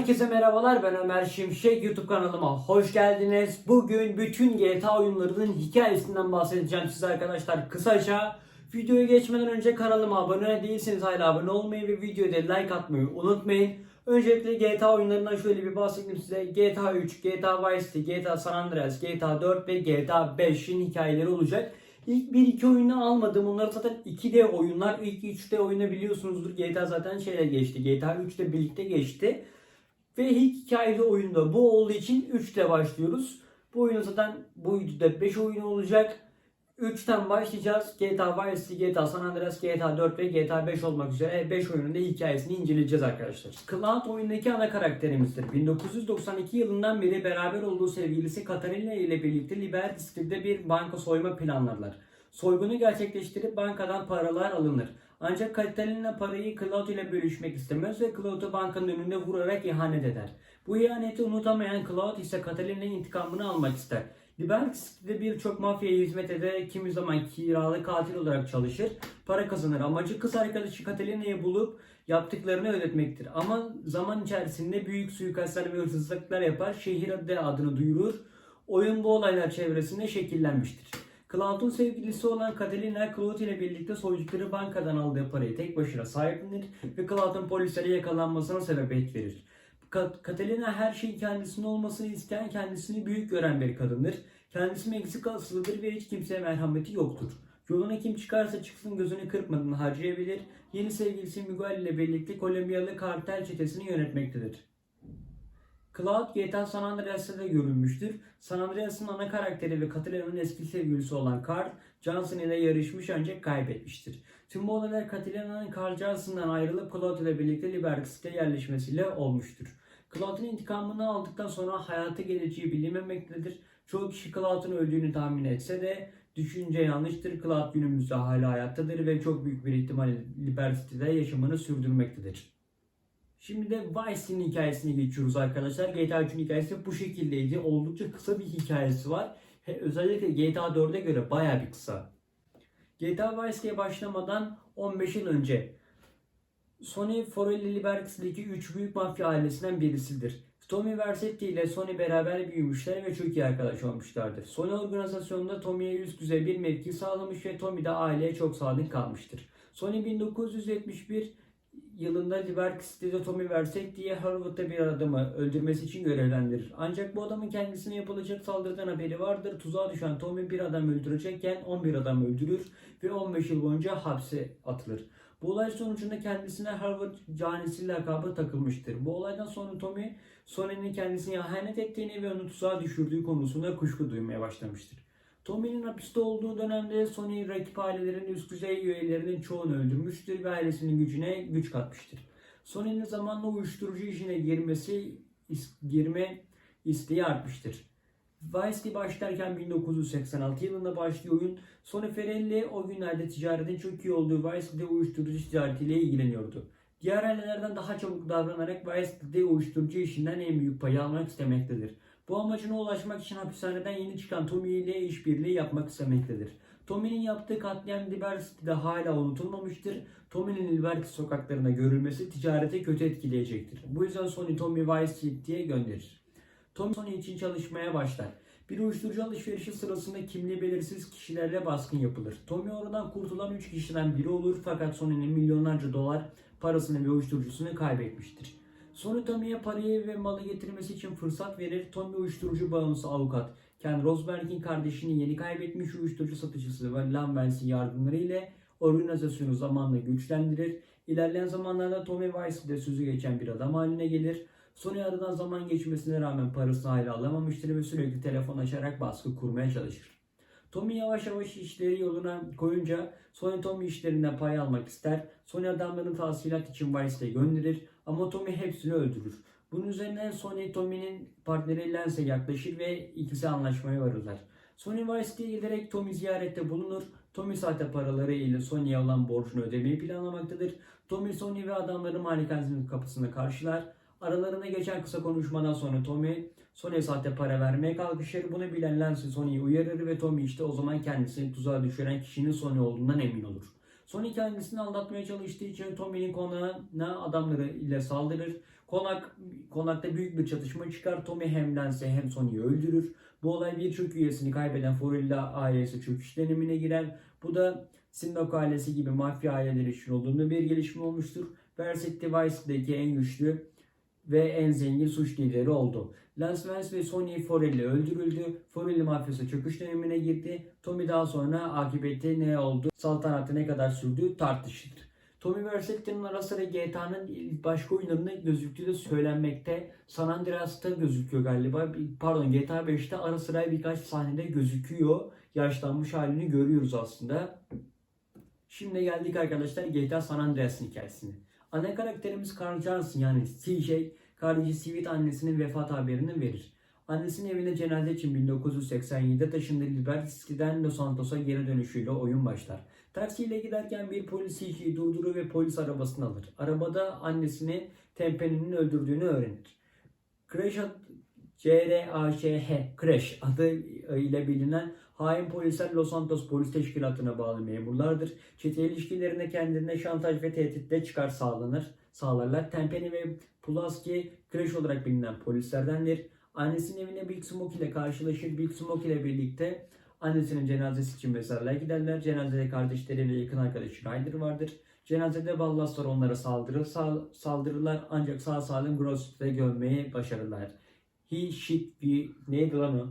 Herkese merhabalar ben Ömer Şimşek YouTube kanalıma hoş geldiniz. Bugün bütün GTA oyunlarının hikayesinden bahsedeceğim size arkadaşlar kısaca. Videoya geçmeden önce kanalıma abone değilseniz hala abone olmayı ve videoya like atmayı unutmayın. Öncelikle GTA oyunlarından şöyle bir bahsedeyim size. GTA 3, GTA Vice City, GTA San Andreas, GTA 4 ve GTA 5'in hikayeleri olacak. İlk 1-2 oyunu almadım. Bunlar zaten 2D oyunlar. İlk 3D oyunu biliyorsunuzdur. GTA zaten şeyle geçti. GTA 3 ile birlikte geçti. Ve hikayeli oyunda bu olduğu için 3 ile başlıyoruz. Bu oyun zaten bu videoda 5 oyun olacak. 3'ten başlayacağız. GTA Vice City, GTA San Andreas, GTA 4 ve GTA 5 olmak üzere 5 oyunun da hikayesini inceleyeceğiz arkadaşlar. Cloud oyundaki ana karakterimizdir. 1992 yılından beri beraber olduğu sevgilisi Katarina ile birlikte Liberty City'de bir banka soyma planlarlar. Soygunu gerçekleştirip bankadan paralar alınır. Ancak Katalina parayı Cloud ile bölüşmek istemez ve Cloud'u bankanın önünde vurarak ihanet eder. Bu ihaneti unutamayan Cloud ise Catalina'nın intikamını almak ister. Liberty birçok mafyaya hizmet eder, kimi zaman kiralı katil olarak çalışır, para kazanır. Amacı kız arkadaşı Catalina'yı bulup yaptıklarını ödetmektir. Ama zaman içerisinde büyük suikastlar ve hırsızlıklar yapar, şehir adı adını duyurur. Oyun bu olaylar çevresinde şekillenmiştir. Cloud'un sevgilisi olan Catalina, Cloud ile birlikte soydukları bankadan aldığı parayı tek başına sahiplenir ve Cloud'un polislere yakalanmasına sebebiyet verir. Catalina her şeyin kendisinin olmasını isteyen, kendisini büyük gören bir kadındır. Kendisi Meksika asılıdır ve hiç kimseye merhameti yoktur. Yoluna kim çıkarsa çıksın gözünü kırpmadan harcayabilir. Yeni sevgilisi Miguel ile birlikte Kolombiyalı kartel çetesini yönetmektedir. Cloud GTA San Andreas'ta da görünmüştür. San Andreas'ın ana karakteri ve Catalina'nın eski sevgilisi olan Carl, Johnson ile yarışmış ancak kaybetmiştir. Tüm bu olaylar Catalina'nın Carl Johnson'dan ayrılıp Cloud ile birlikte Liberty yerleşmesiyle olmuştur. Cloud'un intikamını aldıktan sonra hayatı geleceği bilinmemektedir. Çoğu kişi Cloud'un öldüğünü tahmin etse de düşünce yanlıştır. Cloud günümüzde hala hayattadır ve çok büyük bir ihtimalle Liberty City'de yaşamını sürdürmektedir. Şimdi de Vice City'nin hikayesine geçiyoruz arkadaşlar. GTA 3'ün hikayesi bu şekildeydi. Oldukça kısa bir hikayesi var. Özellikle GTA 4'e göre baya bir kısa. GTA Vice City'ye başlamadan 15 yıl önce Sony Forelli Liberty'deki 3 büyük mafya ailesinden birisidir. Tommy Vercetti ile Sony beraber büyümüşler ve çok iyi arkadaş olmuşlardır. Sony organizasyonunda Tommy'ye üst düzey bir mevki sağlamış ve Tommy de aileye çok sadık kalmıştır. Sony 1971 yılında Liberty City'de Tommy Vercetti'ye Harvard'da bir adamı öldürmesi için görevlendirir. Ancak bu adamın kendisine yapılacak saldırıdan haberi vardır. Tuzağa düşen Tommy bir adam öldürecekken 11 adam öldürür ve 15 yıl boyunca hapse atılır. Bu olay sonucunda kendisine Harvard canisi lakabı takılmıştır. Bu olaydan sonra Tommy, Sony'nin kendisine ihanet ettiğini ve onu tuzağa düşürdüğü konusunda kuşku duymaya başlamıştır. Tommy'nin hapiste olduğu dönemde Sony rakip ailelerin üst düzey üyelerinin çoğunu öldürmüştür ve ailesinin gücüne güç katmıştır. Sony'nin zamanla uyuşturucu işine girmesi is- girme isteği artmıştır. Vice başlarken 1986 yılında başlıyor oyun. Sony Ferrelli o günlerde ticaretin çok iyi olduğu Vice City'de uyuşturucu ticaretiyle ilgileniyordu. Diğer ailelerden daha çabuk davranarak Vice City'de uyuşturucu işinden en büyük payı almak istemektedir. Bu amacına ulaşmak için hapishaneden yeni çıkan Tommy ile işbirliği yapmak istemektedir. Tommy'nin yaptığı katliam Liberty City'de hala unutulmamıştır. Tommy'nin Liberty sokaklarında görülmesi ticarete kötü etkileyecektir. Bu yüzden Sony Tommy Vice City'ye gönderir. Tommy Sony için çalışmaya başlar. Bir uyuşturucu alışverişi sırasında kimliği belirsiz kişilerle baskın yapılır. Tommy oradan kurtulan 3 kişiden biri olur fakat Sony'nin milyonlarca dolar parasını ve uyuşturucusunu kaybetmiştir. Sony Tommy'ye parayı ve malı getirmesi için fırsat verir. Tommy uyuşturucu bağımlısı avukat. Ken Rosberg'in kardeşini yeni kaybetmiş uyuşturucu satıcısı ve Lambert'in yardımları ile organizasyonu zamanla güçlendirir. İlerleyen zamanlarda Tommy Vice'de sözü geçen bir adam haline gelir. Sony aradan zaman geçmesine rağmen parasını hala alamamıştır ve sürekli telefon açarak baskı kurmaya çalışır. Tommy yavaş yavaş işleri yoluna koyunca Sony Tommy işlerinden pay almak ister. Sony adamlarını tahsilat için Vice'de gönderir ama Tommy hepsini öldürür. Bunun üzerine Sony Tommy'nin partneri Lance'e yaklaşır ve ikisi anlaşmaya varırlar. Sony Vice'de giderek Tommy ziyarette bulunur. Tommy sahte paraları ile Sony'ye olan borcunu ödemeyi planlamaktadır. Tommy, Sony ve adamları malikanesinin kapısını karşılar. Aralarında geçen kısa konuşmadan sonra Tommy, Sony'ye sahte para vermeye kalkışır. Bunu bilen Lance Sony'yi uyarır ve Tommy işte o zaman kendisini tuzağa düşüren kişinin Sony olduğundan emin olur. Sony kendisini aldatmaya çalıştığı için Tommy'nin konağına adamları ile saldırır. Konak konakta büyük bir çatışma çıkar. Tommy hem Lance'i hem Sonny'yi öldürür. Bu olay birçok üyesini kaybeden Forella ailesi çöküş dönemine girer. Bu da Sindoku ailesi gibi mafya aileleri için olduğunda bir gelişme olmuştur. Versailles Vice'deki en güçlü ve en zengin suç lideri oldu. Lance Vance ve Sonny Forelli öldürüldü. Forelli mafyası çöküş dönemine girdi. Tommy daha sonra akıbeti ne oldu, saltanatı ne kadar sürdüğü tartışılır. Tommy Vercette'nin ara sıra GTA'nın başka oyunlarında gözüktüğü de söylenmekte. San Andreas'ta gözüküyor galiba. Pardon GTA 5'te ara sıra birkaç sahnede gözüküyor. Yaşlanmış halini görüyoruz aslında. Şimdi geldik arkadaşlar GTA San Andreas'ın hikayesine. Ana karakterimiz Carl Johnson yani CJ, kardeşi Sweet annesinin vefat haberini verir. Annesinin evine cenaze için 1987'de taşındığı Liberty City'den Los Santos'a geri dönüşüyle oyun başlar. Taksiyle giderken bir polis CJ'yi durdurur ve polis arabasını alır. Arabada annesini Tempe'nin öldürdüğünü öğrenir. Crash C-R-A-Ş-H Crash adı ile bilinen hain polisler Los Santos Polis Teşkilatı'na bağlı memurlardır. Çete ilişkilerinde kendilerine şantaj ve tehditle çıkar sağlanır, sağlarlar. Tempeni ve Pulaski Crash olarak bilinen polislerdendir. Annesinin evine Big Smoke ile karşılaşır. Big Smoke ile birlikte annesinin cenazesi için mezarlığa giderler. Cenazede kardeşleri ve yakın arkadaşı Ryder vardır. Cenazede Ballaslar onlara saldırır, sal- saldırırlar ancak sağ salim Gross'te gömmeyi başarırlar. He shit we neydi lan o?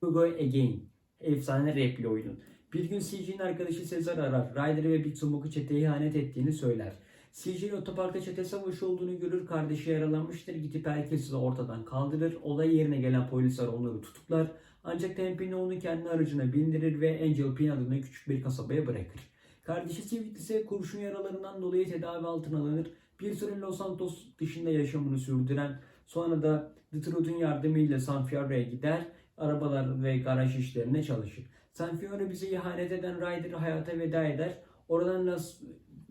We go again. Efsane repli oyunun. Bir gün CJ'nin arkadaşı Sezar arar. Ryder ve Big Smoke'u çeteye ihanet ettiğini söyler. CJ otoparkta çete savaşı olduğunu görür. Kardeşi yaralanmıştır. Gidip herkesi de ortadan kaldırır. Olay yerine gelen polisler onları tutuklar. Ancak Tempini onu kendi aracına bindirir ve Angel Pin adında küçük bir kasabaya bırakır. Kardeşi Sweet ise kurşun yaralarından dolayı tedavi altına alınır. Bir süre Los Santos dışında yaşamını sürdüren sonra da Detroit'un yardımıyla San Fierro'ya gider. Arabalar ve garaj işlerine çalışır. San Fierro bize ihanet eden Ryder hayata veda eder. Oradan Las,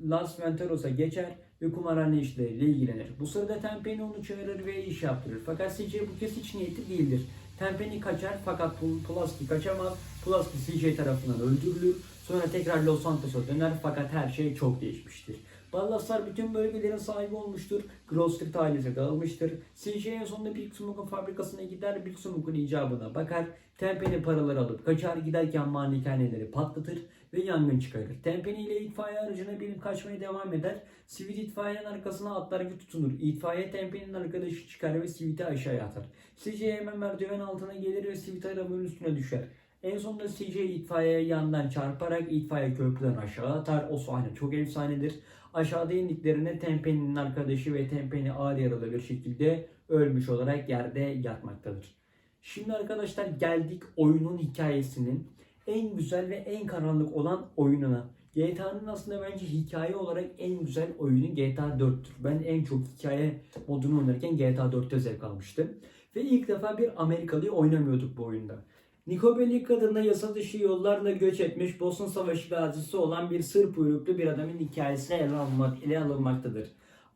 Las Venturos'a geçer ve kumarhane işleriyle ilgilenir. Bu sırada Tempeni onu çağırır ve iş yaptırır. Fakat CJ bu kez hiç niyeti değildir. Tempeni kaçar fakat Pul- Pulaski kaçamaz. Pulaski CJ tarafından öldürülür. Sonra tekrar Los Santos'a döner fakat her şey çok değişmiştir. Ballaslar bütün bölgelerin sahibi olmuştur. Street ailesi dağılmıştır. CJ en sonunda Smoke'un fabrikasına gider. Smoke'un icabına bakar. Tempeni paraları alıp kaçar. Giderken malikaneleri patlatır ve yangın çıkarır. Tempeni ile itfaiye aracına binip kaçmaya devam eder. Sweet itfaiyenin arkasına atlar gibi tutunur. İtfaiye Tempeni'nin arkadaşı çıkar ve Sweet'i aşağıya atar. CJ hemen merdiven altına gelir ve Sweet arabanın üstüne düşer. En sonunda CJ itfaiyeye yandan çarparak itfaiye köprüden aşağı atar. O sahne çok efsanedir. Aşağıda indiklerinde Tempeni'nin arkadaşı ve Tempeni ağır yaralı bir şekilde ölmüş olarak yerde yatmaktadır. Şimdi arkadaşlar geldik oyunun hikayesinin en güzel ve en karanlık olan oyununa. GTA'nın aslında bence hikaye olarak en güzel oyunu GTA 4'tür. Ben en çok hikaye modunu oynarken GTA 4'te zevk almıştım. Ve ilk defa bir Amerikalıyı oynamıyorduk bu oyunda. Niko Bellic adında yasa dışı yollarla göç etmiş Bosna Savaşı gazisi olan bir Sırp uyruklu bir adamın hikayesi ele, alınmak, ele alınmaktadır.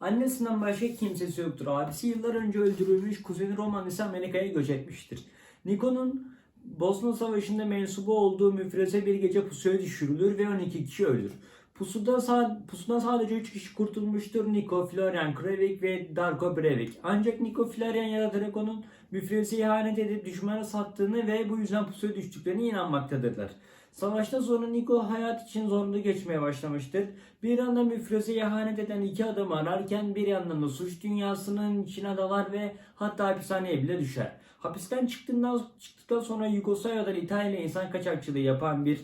Annesinden başka kimsesi yoktur. Abisi yıllar önce öldürülmüş, kuzeni Roman ise Amerika'ya göç etmiştir. Niko'nun Bosna Savaşı'nda mensubu olduğu müfreze bir gece pusuya düşürülür ve 12 kişi ölür. Pusuda sa- sadece 3 kişi kurtulmuştur. Niko, Florian Krevik ve Darko Brevik. Ancak Niko, Florian ya da Drago'nun müfreze ihanet edip düşmana sattığını ve bu yüzden pusuya düştüklerine inanmaktadırlar. Savaşta sonra Niko hayat için zorlu geçmeye başlamıştır. Bir yandan müfreze ihanet eden iki adamı ararken bir yandan da suç dünyasının içine dalar ve hatta hapishaneye bile düşer. Hapisten çıktığından, çıktıktan sonra Yugoslavya'dan İtalya insan kaçakçılığı yapan bir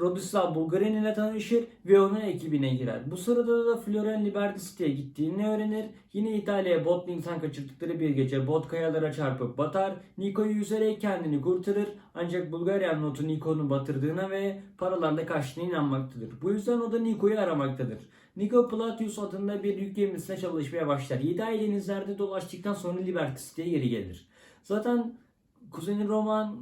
Rodislav Bulgarin ile tanışır ve onun ekibine girer. Bu sırada da Florian Liberty City'ye gittiğini öğrenir. Yine İtalya'ya botla insan kaçırdıkları bir gece bot kayalara çarpıp batar. Niko'yu yüzerek kendini kurtarır. Ancak Bulgaryan notu Niko'nu batırdığına ve paralarla kaçtığına inanmaktadır. Bu yüzden o da Niko'yu aramaktadır. Niko Platius adında bir yük gemisine çalışmaya başlar. 7 ay denizlerde dolaştıktan sonra Liberty City'ye geri gelir. Zaten Kuzeni Roman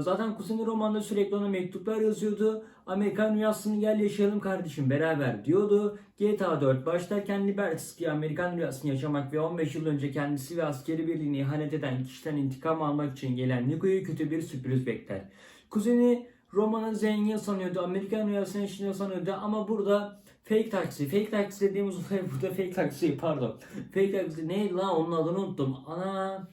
zaten Kuzeni Roman'da sürekli ona mektuplar yazıyordu. Amerikan rüyasını gel yaşayalım kardeşim beraber diyordu. GTA 4 başlarken Liberty Amerikan rüyasını yaşamak ve 15 yıl önce kendisi ve askeri birliğini ihanet eden kişiden intikam almak için gelen Nico'yu kötü bir sürpriz bekler. Kuzeni Roman'ı zengin sanıyordu. Amerikan rüyasını yaşıyor sanıyordu ama burada Fake taksi. Fake taksi dediğimiz olay burada fake taksi pardon. Fake taksi neydi lan onun adını unuttum. Ana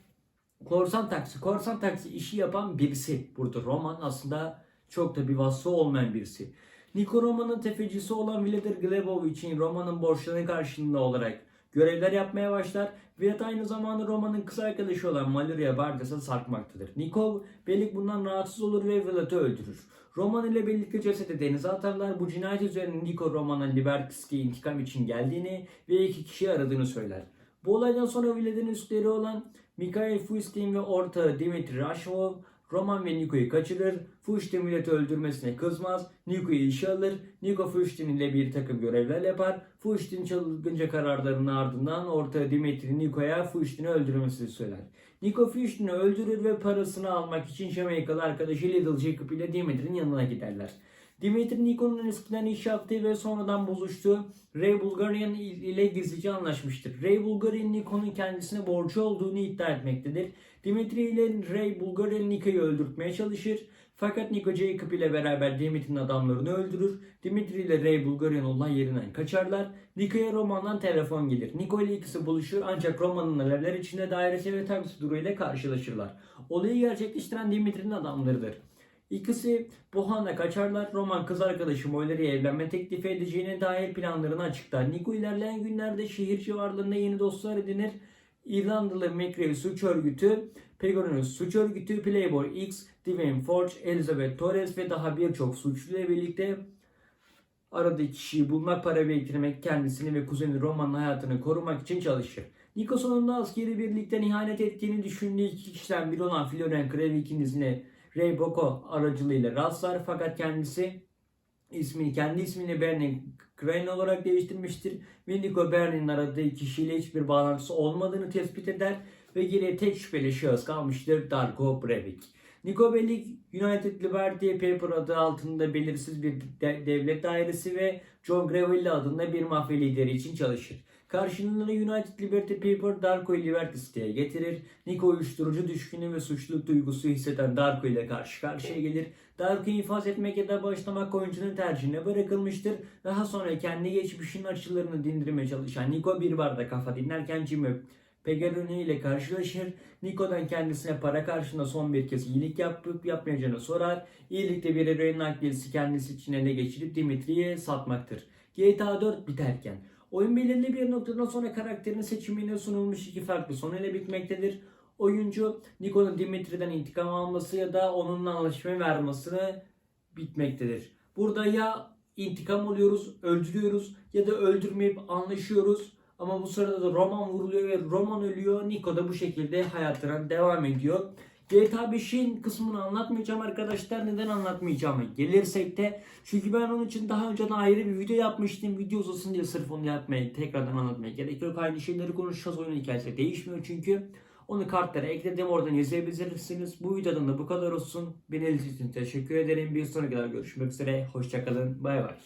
korsan taksi. Korsan taksi işi yapan birisi. Burada Roman aslında çok da bir vasfı olmayan birisi. Niko Roman'ın tefecisi olan Vladimir Glebov için Roman'ın borçlarını karşılığında olarak görevler yapmaya başlar. Vlad aynı zamanda Roman'ın kız arkadaşı olan Maluria Bardas'a sarkmaktadır. Nikol Belik bundan rahatsız olur ve Vlad'ı öldürür. Roman ile birlikte cesedi denize atarlar. Bu cinayet üzerine Niko Roman'a Liberty'ye intikam için geldiğini ve iki kişi aradığını söyler. Bu olaydan sonra Vlad'ın üstleri olan Mikhail Fuistin ve ortağı Dimitri Rashov Roman ve Niko'yu kaçırır. Fushtin Vlad'ı öldürmesine kızmaz. Niko'yu işe alır. Niko Fushtin ile bir takım görevler yapar. Fushtin çılgınca kararlarının ardından ortağı Dimitri Niko'ya Fushtin'i öldürmesini söyler. Niko Fushtin'i öldürür ve parasını almak için Jamaikalı arkadaşı Little Jacob ile Dimitri'nin yanına giderler. Dimitri Niko'nun eskiden iş yaptığı ve sonradan bozuştuğu Ray Bulgarian ile gizlice anlaşmıştır. Ray Bulgarian Niko'nun kendisine borcu olduğunu iddia etmektedir. Dimitri ile Ray Bulgarian Niko'yu öldürtmeye çalışır. Fakat Niko Jacob ile beraber Dimitri'nin adamlarını öldürür. Dimitri ile Ray Bulgarian olay yerinden kaçarlar. Niko'ya Roman'dan telefon gelir. Niko ile ikisi buluşur ancak Roman'ın alevler içinde dairesi ve taksi ile karşılaşırlar. Olayı gerçekleştiren Dimitri'nin adamlarıdır. İkisi Bohan'a kaçarlar. Roman kız arkadaşı Molleri'ye evlenme teklif edeceğine dair planlarını açıklar. Nico ilerleyen günlerde şehir civarlarında yeni dostlar edinir. İrlandalı McRae suç örgütü, Pegasus suç örgütü, Playboy X, Dwayne Forge, Elizabeth Torres ve daha birçok suçluyla birlikte aradığı kişiyi bulmak, para biriktirmek, kendisini ve kuzeni Roman'ın hayatını korumak için çalışır. Nico sonunda askeri birlikten ihanet ettiğini düşündüğü iki kişiden biri olan Floren Krevik'in izine Ray Boko aracılığıyla rastlar fakat kendisi ismini kendi ismini Bernie Crane olarak değiştirmiştir ve Nico Bernie'nin aradığı kişiyle hiçbir bağlantısı olmadığını tespit eder ve geriye tek şüpheli şahıs kalmıştır Darko Breivik. Nico Bellic United Liberty Paper adı altında belirsiz bir de- devlet dairesi ve John Gravelli adında bir mafya lideri için çalışır. Karşılığında United Liberty Paper Darko'yu Liberty City'ye getirir. Nico uyuşturucu düşkünü ve suçluluk duygusu hisseden Darko ile karşı karşıya gelir. Darko'yu infaz etmek ya da başlamak oyuncunun tercihine bırakılmıştır. Daha sonra kendi geçmişinin açılarını dindirmeye çalışan Nico bir barda kafa dinlerken Jimmy Pegaroni ile karşılaşır. Nico'dan kendisine para karşılığında son bir kez iyilik yapıp yapmayacağını sorar. İyilikte bir eroin nakliyesi kendisi için ele geçirip Dimitri'ye satmaktır. GTA 4 biterken oyun belirli bir noktadan sonra karakterin seçimine sunulmuş iki farklı son ile bitmektedir. Oyuncu Nico'nun Dimitri'den intikam alması ya da onunla anlaşma vermesini bitmektedir. Burada ya intikam alıyoruz, öldürüyoruz ya da öldürmeyip anlaşıyoruz. Ama bu sırada da Roman vuruluyor ve Roman ölüyor. Nico da bu şekilde hayatına devam ediyor. GTA 5'in kısmını anlatmayacağım arkadaşlar. Neden anlatmayacağımı gelirsek de çünkü ben onun için daha önceden ayrı bir video yapmıştım. Video uzasın diye sırf onu yapmaya, tekrardan anlatmaya gerek yok. Aynı şeyleri konuşacağız. Oyunun hikayesi değişmiyor çünkü. Onu kartlara ekledim. Oradan izleyebilirsiniz. Bu videodan da bu kadar olsun. Beni için teşekkür ederim. Bir sonraki videoda görüşmek üzere. Hoşçakalın. Bay bay.